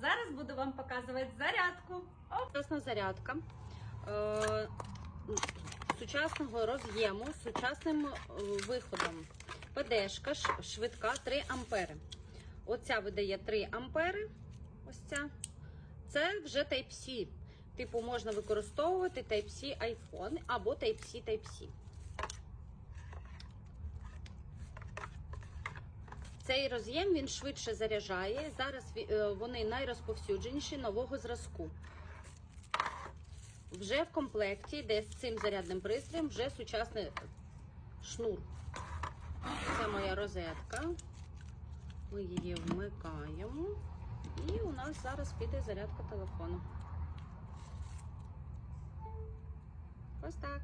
Зараз буду вам показувати зарядку. Сучасна зарядка е, сучасного роз'єму з сучасним е, виходом. ПДшка швидка 3 ампери. Оця видає 3 ампери. Ось ця. Це вже Type-C. Типу, можна використовувати Type-C iPhone або Type-C Type-C. Цей роз'єм він швидше заряджає. Зараз е, вони найрозповсюдженіші нового зразку. Вже в комплекті йде з цим зарядним пристроєм вже сучасний шнур. Це моя розетка. Ми її вмикаємо. І у нас зараз піде зарядка телефону. Ось так.